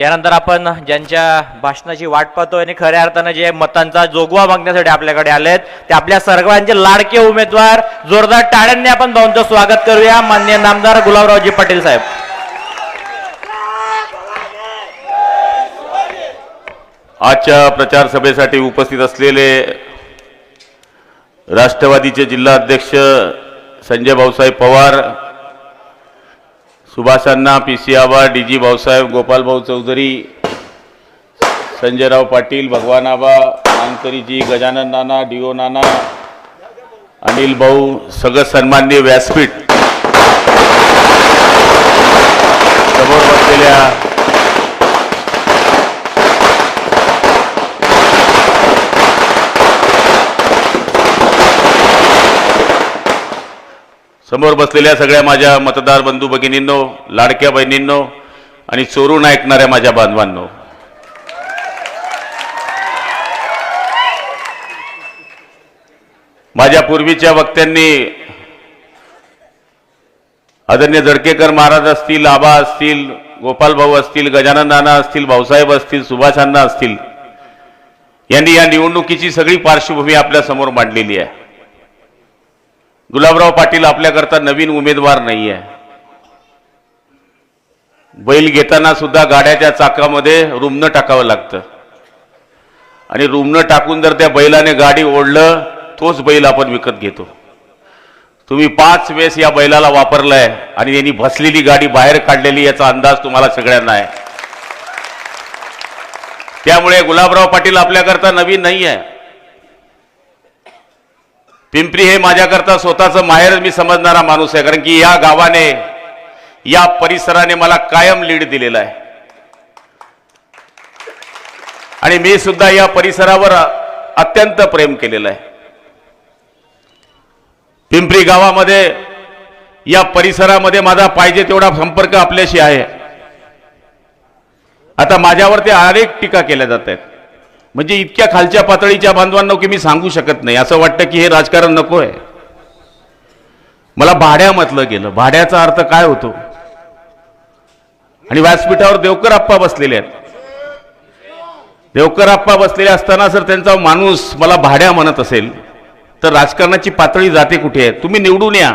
यानंतर आपण ज्यांच्या भाषणाची वाट पाहतोय आणि खऱ्या अर्थानं जे मतांचा जोगवा मागण्यासाठी आपल्याकडे आलेत ते आपल्या सर्वांचे लाडके उमेदवार जोरदार टाळ्यांनी आपण भाऊंचं स्वागत करूया. मान्य नामदार गुलाबरावजी पाटील साहेब. आजच्या प्रचार सभेसाठी उपस्थित असलेले राष्ट्रवादीचे जिल्हाध्यक्ष Sanjay Bhausaheb Pawar सुभाषांना P C Aba D G Bhausaheb Gopalbhau Chaudhari Sanjayrao Patil Bhagwan Aba मानकरीजी Gajanan Nana डिओ नाना अनिल भाऊ सगळं सन्मान्य व्यासपीठ. समोर बसलेल्या समोर बसलेल्या सगळ्या माझ्या मतदार बंधू भगिनींनो लाडक्या बहिणींनो आणि चोरून ऐकणाऱ्या माझ्या बांधवांनो. माझ्या पूर्वीच्या वक्त्यांनी आदरणीय जडकेकर महाराज असतील आबा असतील गोपाल भाऊ असतील गजानन नाना असतील भाऊसाहेब असतील सुभाष अण्णा असतील यांनी या निवडणुकीची सगळी पार्श्वभूमी आपल्यासमोर मांडलेली आहे. गुलाबराव पाटील आपल्याकरता नवीन उमेदवार नाही आहे बैल घेताना सुद्धा गाड्याच्या चाकामध्ये रुमणं टाकावं लागतं. आणि रुमणं टाकून जर त्या बैलाने गाडी ओढलं तोच बैल आपण विकत घेतो. तुम्ही पाच वेळेस या बैलाला वापरलाय आणि यांनी भसलेली गाडी बाहेर काढलेली याचा अंदाज तुम्हाला सगळ्यांना आहे. त्यामुळे गुलाबराव पाटील आपल्याकरता नवीन नाही आहे पिंपरी हे माझ्याकरता स्वतःचं माहेर मी समजणारा माणूस आहे कारण की या गावाने या परिसराने मला कायम लीड दिलेला आहे. आणि मी सुद्धा या परिसरावर अत्यंत प्रेम केलेलं आहे. पिंपरी गावामध्ये या परिसरामध्ये माझा पाहिजे तेवढा संपर्क आपल्याशी आहे. आता माझ्यावरती अनेक टीका केल्या जात आहेत. म्हणजे इतक्या खालच्या पातळीच्या बांधवांना की मी सांगू शकत नाही. असं वाटतं की हे राजकारण नको आहे. मला भाड्या म्हटलं गेलं. भाड्याचा अर्थ काय होतो? आणि व्यासपीठावर देवकर आप्पा बसलेले आहेत. देवकर आप्पा बसलेले असताना जर त्यांचा माणूस मला भाड्या म्हणत असेल तर राजकारणाची पातळी जाते कुठे आहे? तुम्ही निवडून या.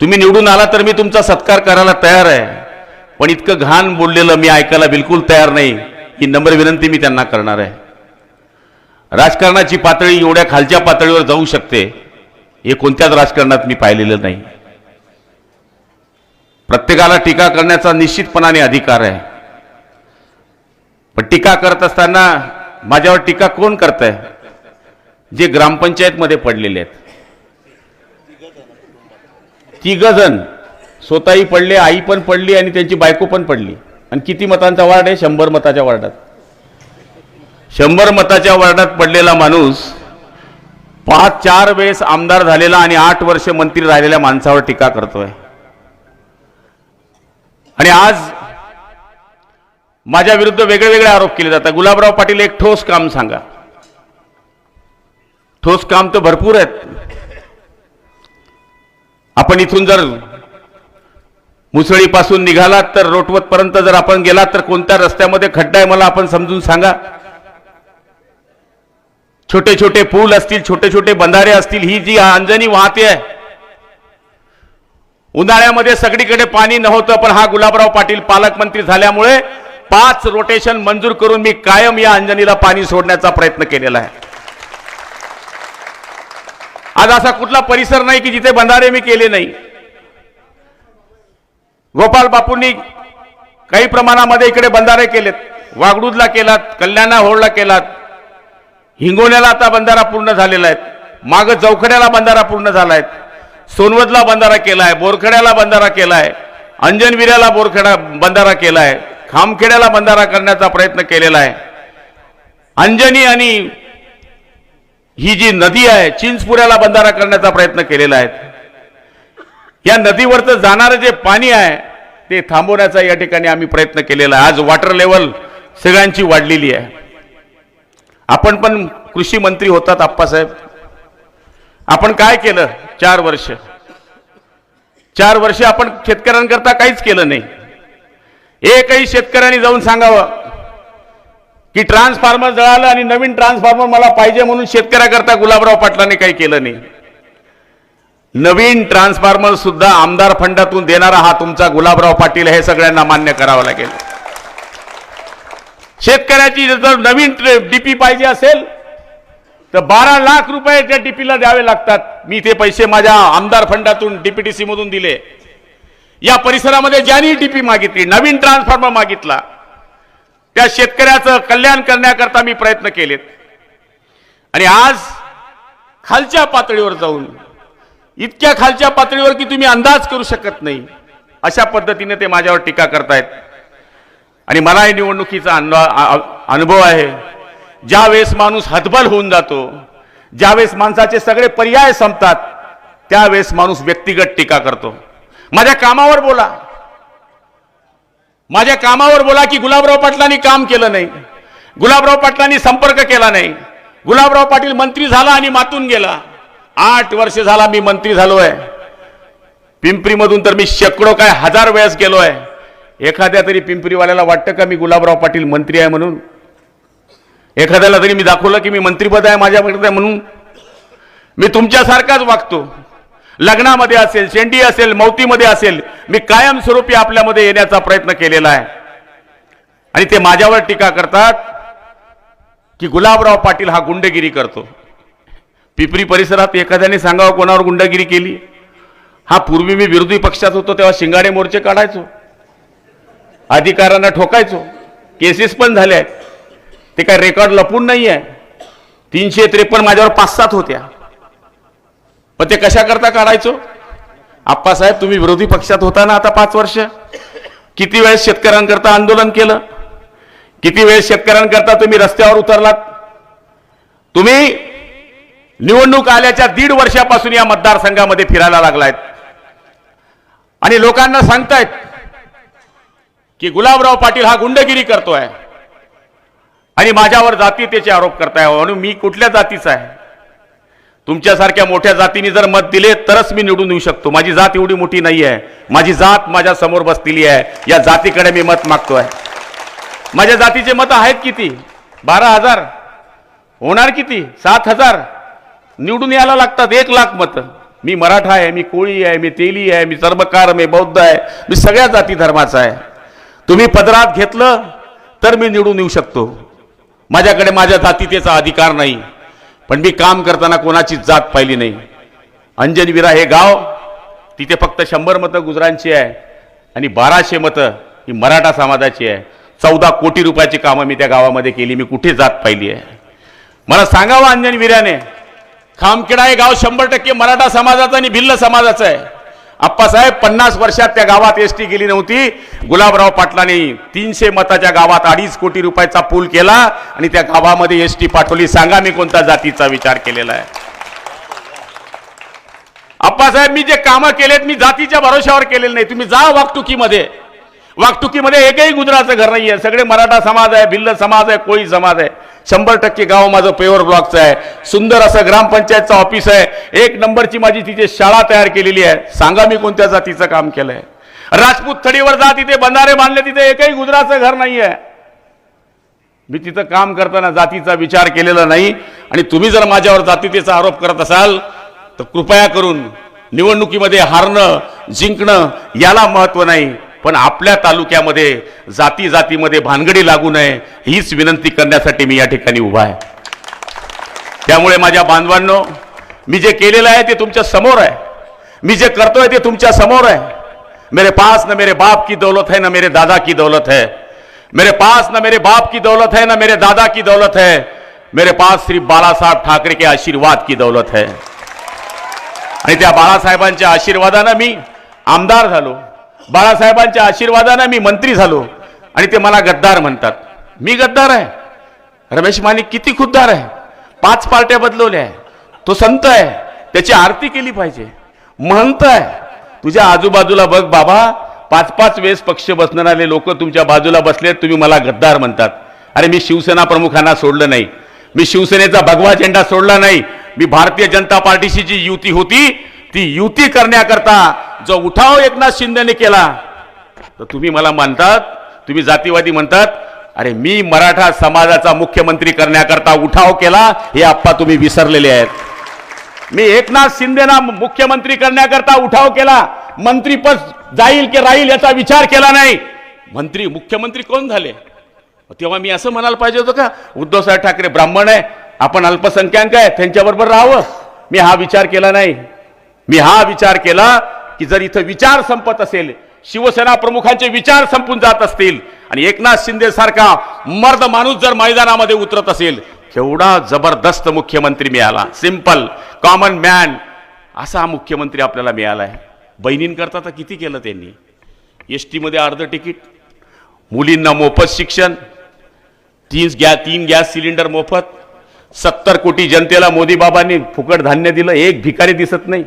तुम्ही निवडून आला तर मी तुमचा सत्कार करायला तयार आहे. पण इतकं घाण बोललेलं मी ऐकायला बिलकुल तयार नाही. ही नम्र विनंती मी त्यांना करणार आहे. राजकारणाची पातळी एवढ्या खालच्या पातळीवर जाऊ शकते हे कोणत्याच राजकारणात मी पाहिलेलं नाही. प्रत्येकाला टीका करण्याचा निश्चितपणाने अधिकार आहे. पण टीका करत असताना माझ्यावर टीका कोण करत आहे जे ग्रामपंचायतमध्ये पडलेले आहेत. तिघ जण. स्वतःही पडले आई पण पडली आणि त्यांची बायको पण पडली. आणि किती मतांचा वार्ड आहे? शंभर मताच्या वार्डात. शंभर मताच्या वार्डात पडलेला माणूस पाच चार वेळेस आमदार झालेला आणि आठ वर्ष मंत्री राहिलेल्या माणसावर टीका करतोय. आणि आज माझ्या विरुद्ध वेगळे वेगळे आरोप केले जातात. गुलाबराव पाटील एक ठोस काम सांगा. ठोस काम तर भरपूर आहेत. आपण इथून जर मुसळीपासून निघालात तर रोटवतपर्यंत जर आपण गेलात तर कोणत्या रस्त्यामध्ये खड्डा आहे मला आपण समजून सांगा? छोटे छोटे पूल असतील छोटे छोटे बंधारे असतील ही जी अंजनी वाहते आहे. उन्हाळ्यामध्ये सगळीकडे पाणी नव्हतं पण हा गुलाबराव पाटील पालकमंत्री झाल्यामुळे पाच रोटेशन मंजूर करून मी कायम या अंजनीला पाणी सोडण्याचा प्रयत्न केलेला आहे. आज असा कुठला परिसर नाही की जिथे बंधारे मी केले नाही. गोपाल बापूंनी काही प्रमाणामध्ये इकडे बंधारे केलेत. वागडूदला केलात कल्याणा होळला केलात. हिंगोण्याला आता बंधारा पूर्ण झालेला आहे. माग चौखड्याला बंधारा पूर्ण झाला आहे. सोनवदला बंधारा केला आहे. बोरखेड्याला बंधारा केला आहे. अंजनविऱ्याला बोरखेडा बंधारा केला आहे. खामखेड्याला बंधारा करण्याचा प्रयत्न केलेला आहे. अंजनी आणि ही जी नदी आहे चिंचपुऱ्याला बंधारा करण्याचा प्रयत्न केलेला आहे. या नदीवरचं जाणारं जे पाणी आहे ते थांबवण्याचा या ठिकाणी आम्ही प्रयत्न केलेला आहे. आज वॉटर लेवल सगळ्यांची वाढलेली आहे. आपण पण कृषी मंत्री होतात आप्पासाहेब. आपण काय केलं? चार वर्ष. चार वर्ष आपण शेतकऱ्यांकरता काहीच केलं नाही. एकही शेतकऱ्यांनी जाऊन सांगावं की ट्रान्सफॉर्मर जळालं आणि नवीन ट्रान्सफॉर्मर मला पाहिजे म्हणून शेतकऱ्याकरता गुलाबराव पाटलांनी काही केलं नाही. नवीन ट्रान्सफॉर्मर सुद्धा आमदार फंडातून देणारा हा तुमचा गुलाबराव पाटील हे सगळ्यांना मान्य करावं लागेल. शेतकऱ्याची जर नवीन डीपी पाहिजे असेल तर बारा लाख रुपये त्या डीपीला द्यावे लागतात. मी ते पैसे माझ्या आमदार फंडातून डीपीटीसी मधून दिले. या परिसरामध्ये ज्यांनी डीपी मागितली नवीन ट्रान्सफॉर्मर मागितला त्या शेतकऱ्याचं कल्याण करण्याकरता मी प्रयत्न केलेत. आणि आज खालच्या पातळीवर जाऊन इतक्या खालच्या पातळीवर की तुम्ही अंदाज करू शकत नाही. अशा पद्धतीने ते माझ्यावर टीका करतायत. आणि मलाही निवडणुकीचा अनुभव आहे. ज्यावेळेस माणूस हतबल होऊन जातो ज्यावेळेस माणसाचे सगळे पर्याय संपतात त्यावेळेस माणूस व्यक्तिगत टीका करतो. माझ्या कामावर बोला. माझ्या कामावर बोला की गुलाबराव पाटलांनी काम केलं नाही. गुलाबराव पाटलांनी संपर्क केला नाही. गुलाबराव पाटील मंत्री झाला आणि मातून गेला. आठ वर्ष झाला मी मंत्री झालोय. पिंपरीमधून तर मी शेकडो काय हजार वेळेस गेलोय. एखाद्या तरी पिंपरीवाल्याला वाटतं का मी गुलाबराव पाटील मंत्री आहे म्हणून? एखाद्याला तरी मी दाखवलं की मी मंत्रीपद आहे माझ्याकडे आहे म्हणून? मी तुमच्यासारखाच वागतो. लग्नामध्ये असेल शेंडी असेल मौतीमध्ये असेल मी कायमस्वरूपी आपल्यामध्ये येण्याचा प्रयत्न केलेला आहे. आणि ते माझ्यावर टीका करतात की गुलाबराव पाटील हा गुंडगिरी करतो. पिपरी परिसरात एखाद्याने सांगावं कोणावर गुंडगिरी केली? हा पूर्वी मी विरोधी पक्षात होतो तेव्हा शिंगाडे मोर्चे काढायचो. अधिकाऱ्यांना ठोकायचो. केसेस पण झाले. आहेत ते काय रेकॉर्ड लपून नाही आहे तीनशे त्रेपन्न माझ्यावर पाच सात होत्या. पण ते कशाकरता काढायचो? आप्पासाहेब तुम्ही विरोधी पक्षात होता ना आता पाच वर्ष? किती वेळेस शेतकऱ्यांकरता आंदोलन केलं? किती वेळेस शेतकऱ्यांकरता तुम्ही रस्त्यावर उतरलात? तुम्ही निवडणूक आल्याच्या दीड वर्षापासून या मतदारसंघामध्ये फिरायला लागलायत. आणि लोकांना सांगतायत की गुलाबराव पाटील हा गुंडगिरी करतोय. आणि माझ्यावर जातीतेचे आरोप करताय. म्हणून मी कुठल्या जातीचा आहे? तुमच्यासारख्या मोठ्या जातीने जर मत दिले तरच मी निवडून येऊ शकतो. माझी जात एवढी मोठी नाही आहे. माझी जात माझ्यासमोर बसलेली आहे. या जातीकडे मी मत मागतोय. माझ्या जातीचे मत आहेत किती? बारा हजार. होणार किती? सात हजार. निवडून यायला लागतात एक लाख मत. मी मराठा आहे मी कोळी आहे मी तेली आहे मी सर्वकार मी बौद्ध आहे मी सगळ्या जाती धर्माचा आहे. तुम्ही पदरात घेतलं तर मी निवडून येऊ शकतो. माझ्याकडे माझ्या जातीतेचा अधिकार नाही पण मी काम करताना कोणाची जात पाहिली नाही. अंजनविरा हे गाव तिथे फक्त शंभर मतं गुजरांची आहे आणि बाराशे मतं ही मराठा समाजाची आहे. चौदा कोटी रुपयाची कामं मी त्या गावामध्ये केली मी कुठे जात पाहिली आहे? मला सांगावं अंजनविराने खामखेडा हे गाव शंभर टक्के मराठा समाजाचं आणि भिल्ल समाजाचं आहे. आप्पासाहेब पन्नास वर्षात त्या गावात एस टी गेली नव्हती. गुलाबराव पाटलांनी तीनशे मताच्या गावात अडीच कोटी रुपयाचा पूल केला आणि त्या गावामध्ये एस टी पाठवली. सांगा मी कोणत्या जातीचा विचार केलेला आहे. आप्पासाहेब मी जे कामं केलेत मी जातीच्या भरोशावर केलेले नाही. तुम्ही जा वागटुकीमध्ये वागटुकीमध्ये एकही गुजराचं घर नाही आहे सगळे मराठा समाज आहे भिल्ल समाज आहे कोळी समाज आहे. शंभर टक्के गाव माझं पेवर ब्लॉकचं आहे. सुंदर असं ग्रामपंचायतचं ऑफिस आहे. एक नंबरची माझी तिथे शाळा तयार केलेली आहे. सांगा मी कोणत्या जातीचं काम केलंय. राजपूत थडीवर जा तिथे बंधारे बांधले तिथे एकही गुजराचं घर नाही आहे मी तिथं काम करताना जातीचा विचार केलेला नाही. आणि तुम्ही जर माझ्यावर जातीतेचा आरोप करत असाल तर कृपया करून निवडणुकीमध्ये हारणं जिंकणं याला महत्त्व नाही. पण आपल्या तालुक्यामध्ये जाती जातीमध्ये भानगडी लागू नये हीच विनंती करण्यासाठी मी या ठिकाणी उभा आहे. त्यामुळे माझ्या बांधवांनो मी जे केलेलं आहे ते तुमच्यासमोर आहे. मी जे करतोय ते तुमच्यासमोर आहे. मेरे पास न मेरे बाप की दौलत है न मेरे दादा की दौलत है. मेरे पास ना मेरे बाप की दौलत है न मेरे दादा की दौलत है. मेरे पास श्री बाला ठाकरे के आशीर्वाद की दौलत है. आणि त्या बाळासाहेबांच्या आशीर्वादानं मी आमदार झालो. बाळासाहेबांच्या आशीर्वादानं मी मंत्री झालो. आणि ते मला गद्दार म्हणतात. मी गद्दार आहे. रमेश माने किती खुद्दार आहे. पाच पार्ट्या बदलवल्या आहे. तो संत आहे. त्याची आरती केली पाहिजे. महंत आहे. तुझ्या आजूबाजूला बघ बाबा. पाच पाच वेळेस पक्ष बसणारे लोक तुमच्या बाजूला बसलेत तुम्ही मला गद्दार म्हणतात. अरे मी शिवसेना प्रमुखांना सोडलं नाही. मी शिवसेनेचा भगवा झेंडा सोडला नाही. मी भारतीय जनता पार्टीशी जी युती होती ती युती करण्याकरता जो उठाव एकनाथ शिंदेने केला तर तुम्ही मला म्हणतात तुम्ही जातीवादी म्हणतात अरे मी मराठा समाजाचा मुख्यमंत्री करण्याकरता उठाव केला हे आप्पा तुम्ही विसरलेले आहेत. मी एकनाथ शिंदेना मुख्यमंत्री करण्याकरता उठाव केला मंत्रीपद जाईल की राहील याचा विचार केला नाही. मंत्री मुख्यमंत्री कोण झाले? तेव्हा मी असं म्हणायला पाहिजे होतं का उद्धवसाहेब ठाकरे ब्राह्मण आहे आपण अल्पसंख्याक आहे त्यांच्याबरोबर राहावं. मी हा विचार केला नाही. मी हा विचार केला की जर इथं विचार संपत असेल शिवसेना प्रमुखांचे विचार संपून जात असतील आणि एकनाथ शिंदे सारखा मर्द माणूस जर मैदानामध्ये उतरत असेल केवढा जबरदस्त मुख्यमंत्री मिळाला. सिंपल कॉमन मॅन असा हा मुख्यमंत्री आपल्याला मिळाला आहे बहिणींकरता तर किती केलं त्यांनी? एस टीमध्ये अर्ध तिकीट मुलींना मोफत शिक्षण तीन गॅ तीन गॅस सिलेंडर मोफत सत्तर कोटी जनतेला मोदी बाबांनी फुकट धान्य दिलं एक भिकारी दिसत नाही.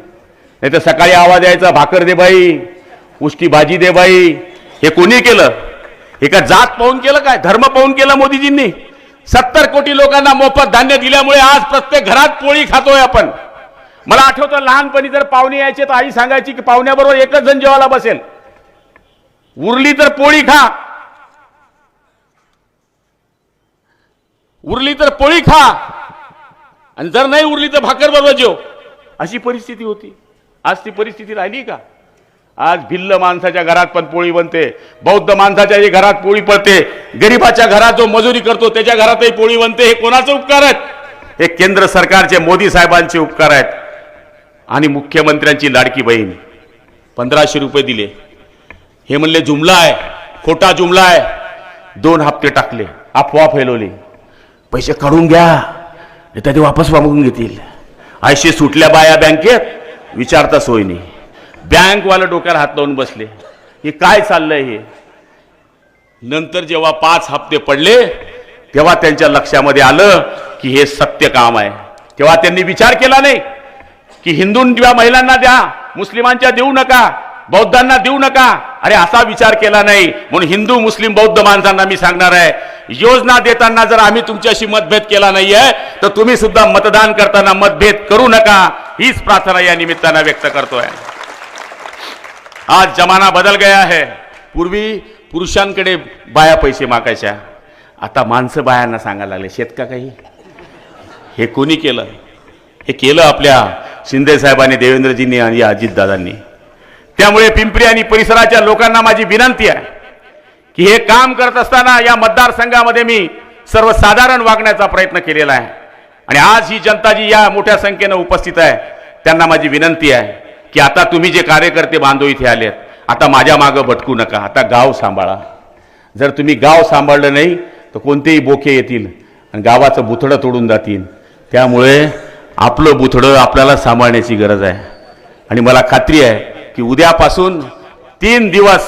नाही तर सकाळी आवाज यायचा भाकर दे बाई उष्टी भाजी दे बाई. हे कोणी केलं? हे का जात पाहून केलं काय? धर्म पाहून केलं मोदीजींनी? सत्तर कोटी लोकांना मोफत धान्य दिल्यामुळे आज प्रत्येक घरात पोळी खातोय आपण. मला आठवतं लहानपणी जर पाहुणे यायचे तर आई सांगायची की पाहुण्याबरोबर एकच जण जेवायला बसेल. उरली तर पोळी खा. उरली तर पोळी खा. आणि जर नाही उरली तर भाकर बरोबर जेव. अशी परिस्थिती होती. आज ती परिस्थिती राहिली का? आज भिल्ल माणसाच्या घरात पण पोळी बनते बौद्ध माणसाच्या जे घरात पोळी पडते गरीबाच्या घरात जो मजुरी करतो त्याच्या घरातही पोळी बनते हे कोणाचे उपकार आहेत? हे केंद्र सरकारचे मोदी साहेबांचे उपकार आहेत. आणि मुख्यमंत्र्यांची लाडकी बहीण. पंधराशे रुपये दिले. हे म्हणले जुमला आहे खोटा जुमला आहे. दोन हप्ते टाकले अफवा फैलवली पैसे काढून घ्या नाही तर ते वापस मागून घेतील. आयशे सुटल्या बाया बँकेत. विचारता सोय नाही. बँकवालं डोक्याला हात लावून बसले. हे काय चाललंय हे? नंतर जेव्हा पाच हप्ते पडले तेव्हा त्यांच्या लक्षामध्ये आलं की हे सत्य काम आहे. तेव्हा त्यांनी विचार केला नाही की हिंदूंच्या महिलांना द्या मुस्लिमांच्या देऊ नका बौद्धांना देऊ नका. अरे असा विचार केला नाही. म्हणून हिंदू मुस्लिम बौद्ध माणसांना मी सांगणार आहे योजना देताना जर आम्ही तुमच्याशी मतभेद केला नाहीये तर तुम्ही सुद्धा मतदान करताना मतभेद करू नका. हीच प्रार्थना या निमित्तानं व्यक्त करतोय. आज जमाना बदल गया है. पूर्वी पुरुषांकडे बाया पैसे मागायच्या. आता माणसं बायांना सांगायला लागले शेतका काही? हे कोणी केलं? हे केलं आपल्या शिंदे साहेबांनी देवेंद्रजींनी आणि अजितदादांनी. त्यामुळे पिंपरी आणि परिसराच्या लोकांना माझी विनंती आहे. की हे काम करत असताना या मतदारसंघामध्ये मी सर्वसाधारण वागण्याचा प्रयत्न केलेला आहे. आणि आज ही जनता जी या मोठ्या संख्येनं उपस्थित आहे त्यांना माझी विनंती आहे की आता तुम्ही जे कार्यकर्ते बांधव इथे आलेत आता माझ्या मागं भटकू नका आता गाव सांभाळा. जर तुम्ही गाव सांभाळलं नाही तर कोणतेही बोके येतील आणि गावाचं बुथडं तोडून जातील. त्यामुळे आपलं बुथडं आपल्याला सांभाळण्याची गरज आहे. आणि मला खात्री आहे की उद्यापासून तीन दिवस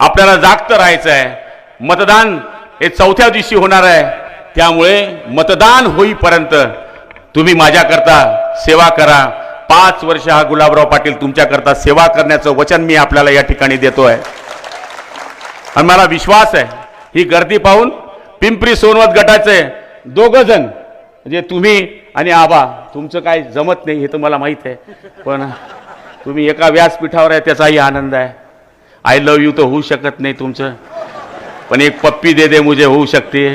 आपल्याला जागतं राहायचं आहे मतदान हे चौथ्या दिवशी होणार आहे. त्यामुळे मतदान होईपर्यंत तुम्ही माझ्याकरता सेवा करा. पाच वर्ष हा गुलाबराव पाटील तुमच्याकरता सेवा करण्याचं वचन मी आपल्याला या ठिकाणी देतो आहे आणि मला विश्वास आहे ही गर्दी पाहून पिंपरी सोनवत गटाचे दोघं जण म्हणजे तुम्ही आणि आबा तुमचं काय जमत नाही हे तर मला माहीत आहे. पण तुम्ही एका व्यासपीठावर आहे त्याचाही आनंद आहे. आय लव्ह यू तर होऊ शकत नाही तुमचं. पण एक पप्पी दे दे मुझे होऊ शकते.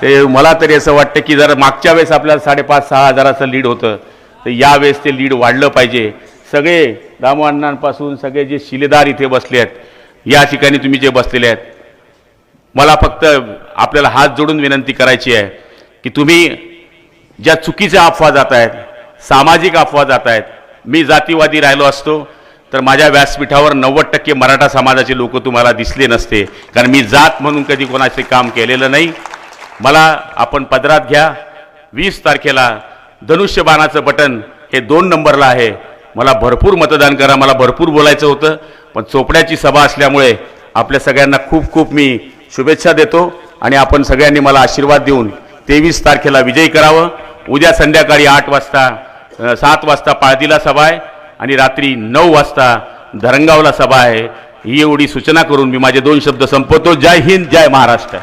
ते मला तरी असं वाटतं की जर मागच्या वेळेस आपल्याला साडेपाच सहा हजाराचं लीड होतं तर यावेळेस ते लीड वाढलं पाहिजे. सगळे दामोअण्णांपासून सगळे जे शिलेदार इथे बसले आहेत या ठिकाणी तुम्ही जे बसलेले आहेत मला फक्त आपल्याला हात जोडून विनंती करायची आहे की तुम्ही ज्या चुकीच्या अफवा जात आहेत सामाजिक अफवा जात आहेत मी जातीवादी राहिलो असतो तर माझ्या व्यासपीठावर नव्वद टक्के मराठा समाजाचे लोक तुम्हाला दिसले नसते. कारण मी जात म्हणून कधी कोणाचे काम केलेलं नाही. मला आपण पदरात घ्या. वीस तारखेला धनुष्यबाणाचं बटन हे दोन नंबरला आहे. मला भरपूर मतदान करा. मला भरपूर बोलायचं होतं. पण चोपड्याची सभा असल्यामुळे आपल्या सगळ्यांना खूप खूप मी शुभेच्छा देतो. आणि आपण सगळ्यांनी मला आशीर्वाद देऊन तेवीस तारखेला विजयी करावं. उद्या संध्याकाळी आठ वाजता सात वाजता पाळदीला सभा आहे. आणि रात्री नऊ वाजता धरंगावला सभा आहे. ही एवढी सूचना करून मी माझे दोन शब्द संपवतो. जय हिंद जय महाराष्ट्र.